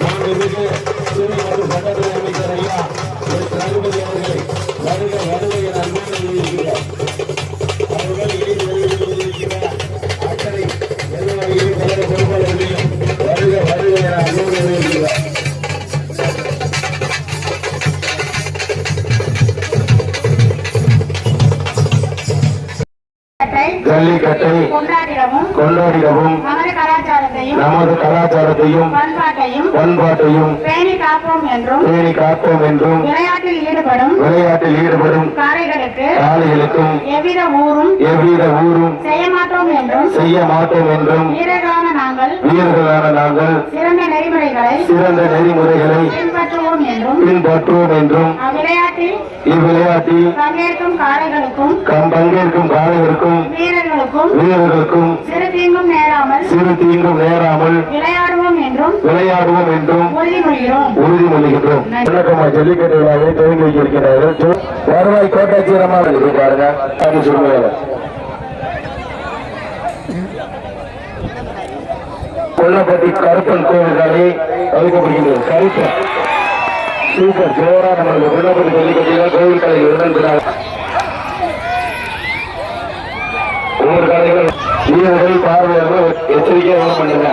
மாண்புமிகு மற்றும் சட்டத்துறை அமைச்சர் ஐயா ஜல்லிக்கட்டை கொண்டாடிடவும் நமது கலாச்சாரத்தையும் பண்பாட்டையும் பேணி காப்போம் என்றும் விளையாட்டில் ஈடுபடும் விளையாட்டில் ஈடுபடும் காளைகளுக்கு காளைகளுக்கும் எவ்வித ஊரும் எவ்வித ஊரும் செய்ய மாட்டோம் என்றும் செய்ய மாட்டோம் என்றும் வீரர்களான நாங்கள் வீரர்களான நாங்கள் சிறந்த நெறிமுறைகளை சிறந்த நெறிமுறைகளை பின்பற்றுவோம் என்றும் பின்பற்றுவோம் என்றும் இவ்விளையாட்டில் பங்கேற்கும் காளைகளுக்கும் கம் பங்கேற்கும் காளைகளுக்கும் வீரர்களுக்கும் வீரர்களுக்கும் சிறு தீங்கும் நேராமல் சிறு தீங்கும் நேராமல் விளையாடுவோம் என்றும் விளையாடுவோம் என்றும் உறுதிமொழிகிறோம். உறுதிமொழிகின்றோம். வணக்கம்மா ஜல்லிக்கட்டு விழாவை வைத்திருக்கிறார்கள் சு- வருவாய் கோட்டாட்சியரமா இருக்கு பாருங்க. அப்படின்னு சொல்லுவாங்க கொல்லப்பட்டி கருப்பன் கோவில் காலை வைக்கப்படுகிறது கருப்பன். சூப்பர். ஜோரா நம்மளுக்கு கொல்லப்பட்டி ஜல்லிக்கட்டில் கோவில் கலை வீரர்கள் பார்வையாளர்கள் எச்சரிக்கையாக பண்ணுங்க.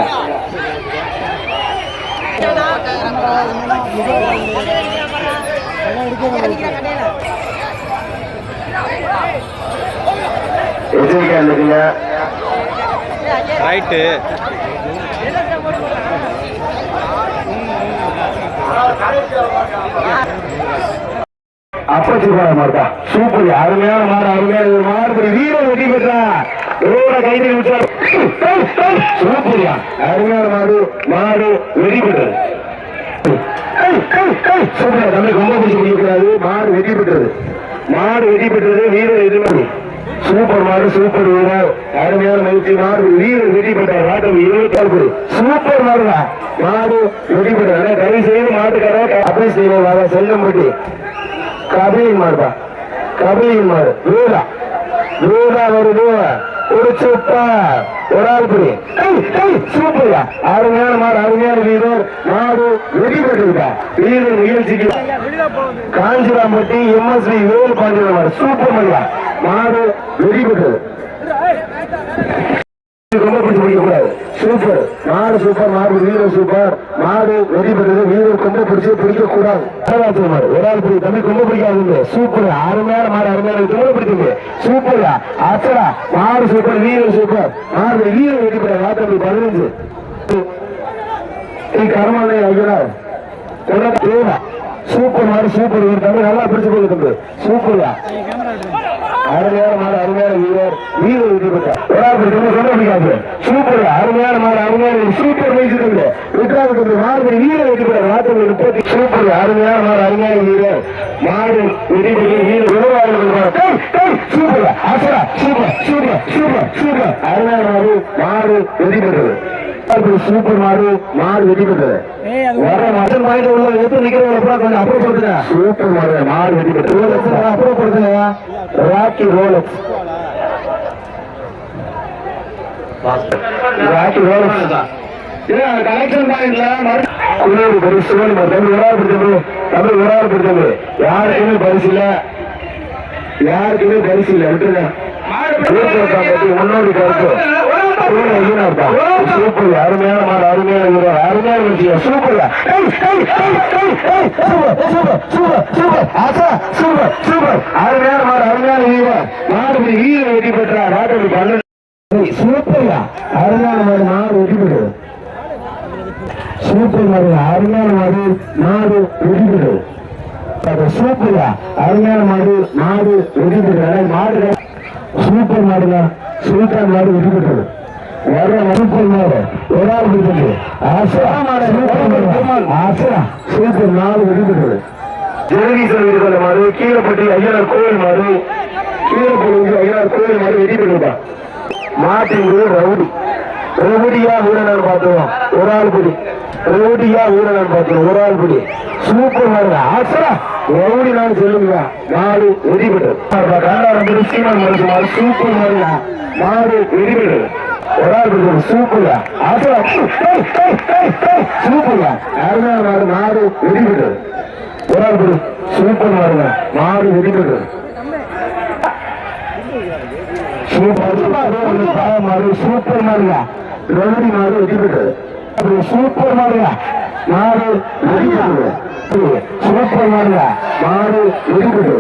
எச்சரிக்கையா இருந்துங்க ரைட்டு அப்பச்சி போட மாட்டா சூப்பர். அருமையான மாடு அருமையான ஒரு வீரர் வெற்றி பெற்றா ரோட கைது விட்டார் சூப்பரியா. அருமையான மாடு மாடு வெடிபட்டது பெற்றது. சூப்பர் தம்பி ரொம்ப பிடிச்சி பிடிக்கக்கூடாது மாடு வெற்றி பெற்றது. மாடு வெற்றி பெற்றது வீரர் எதிர்மறை சூப்பர் மாடு சூப்பர் வீரர். அருமையான மகிழ்ச்சி. மாடு வீரர் வெற்றி பெற்றார். மாட்டு இருபத்தி ஆறு பேர் சூப்பர் மாடுடா மாடு வெற்றி பெற்றார் தயவு செய்து மாட்டுக்கார அப்படி செய்வாங்க செல்லம்பட்டி கபிலின் மாடுபா கபிலின் மாடு. வீரா வீரா வருது. ஒரு சூப்பர் ஒரு ஆள் புரி சூப்பர்யா. அருமையான மாடு அருமையான வீரர். மாடு வெற்றி பெற்றிருக்கா வீரர் நிகழ்ச்சிக்கு காஞ்சிராம்பட்டி எம்எஸ்வி வேல் பாண்டியன் மாடு. சூப்பர் மரியா மாடு வெற்றி பெற்றது ரொம்ப கூடாது சூப்பர் மாடு சூப்பர் மாடு வீரர் சூப்பர் மாடு வெடி பெற்றது வீரர் கொம்ப பிடிச்சு பிடிக்க கூடாது மாடு. ஒரு ஆள் பிடி தம்பி கொம்ப பிடிக்காது சூப்பர் அருமையான மாடு அருமையான கொம்ப பிடிக்குங்க சூப்பரா அச்சடா. மாடு சூப்பர் வீரர் சூப்பர் மாடு வீரர் வெடி பெற தம்பி பதினஞ்சு. கர்மனை ஐயனார். தேவை. சூப்பர் மாடு சூப்பர் வீரர் தம்பி நல்லா பிடிச்சு போகுது தம்பி. சூப்பர்யா அருமையான மாடு அருமையான வீரர் வீரர் வெற்றி சொல்ல முடியாது சூப்பர் அருமையான மாடு அருமையான சூப்பர் வயசு தம்பி. விக்ராம தம்பி மாடு வீரர் வெற்றி முப்பத்தி சூப்பர் அருமையான மாடு அருமையான வீரர். மாடு வெற்றி வீரர் சூப்பர் அசரா சூப்பர் சூப்பர் சூப்பர் சூப்பர். அருமையான மாடு மாடு வெற்றி பெற்றது. சூப்பர் மாடு மாடு வெற்றி பெற்றது வர மட்டன் பாயிண்ட் உள்ள எப்படி நிக்கிறவங்க கொஞ்சம் அப்புறப்படுத்துங்க சூப்பர் மாடு மாடு வெற்றி பெற்றது அப்புறப்படுத்துங்க Rocky Rolex Rocky Rolex collection பாயிண்ட்ல குளிர் பரிசு தமிழ் ஆள் பிடிச்சது தமிழ் ஆள் பிடிச்சது யாருக்குமே பரிசு இல்ல. யாருக்குமே பரிசு இல்ல. விட்டுருங்க. முன்னோடி கருத்து சூப்பர் அருமையான மாடு அருமையான வீரர் அருமையான விஷயம் சூப்பர். சூப்பர் சூப்பர் சூப்பர் ஆசா சூப்பர் சூப்பர். அருமையான மாடு அருமையான வீரர் மாடு வீரர் வெற்றி பெற்றார் மாட்டு பன்னெண்டு சூப்பர்யா அருமையான மாடு மாடு வெற்றி பெற்றது சூப்பர் மாடு அருமையான மாடு மாடு வெற்றி பெற்றது சூப்பர்யா அருமையான மாடு மாடு வெற்றி பெற்றது மாடு சூப்பர் மாடுல சுல்தான் மாடு வெற்றி பெற்றது. சூப்பர் மாடு ஒரு ஆள் ஆசா சூப்பர் வெற்றி பெற்றது ஜெகதீசன் வீடுகள மாடு கீழப்பட்டி ஐயனார் கோவில் மாடு கீழப்பட்டி ஐயனார் மாடு வெற்றி பெற்றதா மாட்டின் ரவுடி. ரவுடியா வீரனான்னு பார்த்துவோம் ஒரு ஆள் பிடி ரவுடியா வீரனான்னு பார்த்துவோம் ஒரு ஆள் பிடி சூப்பர் மாடு. ஆசரா ரவுடி நான் சொல்லுங்க. மாடு வெடி பெற்றது. கண்டாரம் சீமான் மருத்துவ சூப்பர் மாடு. மாடு வெடி பெற்றது. ஒரு ஆள் பிடிச்சது சூப்பர்யா ஆசரம் சூப்பர்யா. யாருமே மாடு மாடு வெடிவிடு ஒரு ஆள் பிடி சூப்பர் மாடுங்க மாடு வெடிவிடு சூப்பர் மாடு சூப்பர் மாடுங்க ரெவடி மாடு வெடிவிடு சூப்பர் மாடுங்க மாடு வெடிவிடு சூப்பர் மாடுங்க மாடு வெடிவிடு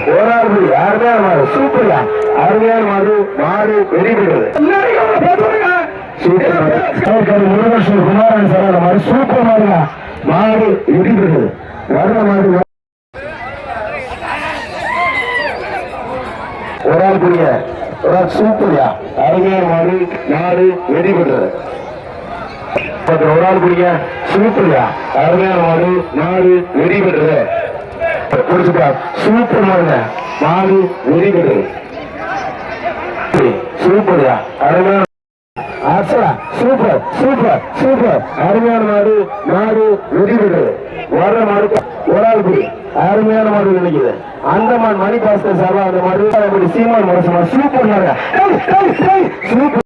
போராடுது யாருமே மாடு சூப்பர்யா. அருமையான மாடு மாடு வெடிவிடுது குமாரன் சார் மாதிரி சூப்பர் மாடு வெடிவிடுது வர்ற மாடு ஒரு ஆள் புரிய ஒரு ஆள் சூப்பர்யா மாடு மாடு ஒரு ஆள் புரிய சூப்பர்யா அருமையான மாடு நாடு வெடிவிடுறது குடிச்சுட்டா சூப்பர் மாடுங்க மாடு வெடிவிடுறது சூப்பர்யா அருமையான அசரா சூப்பர் சூப்பர் சூப்பர் அருமையான மாடு மாடு வெடிவிடுறது வர்ற மாடு ஒரு ஆள் புடி அருமையான மாடு நினைக்குது அந்தமான் மாடு மணி பாஸ்கர் சார்பா அந்த மாடு. சீமான் மனசு சூப்பர் சூப்பர்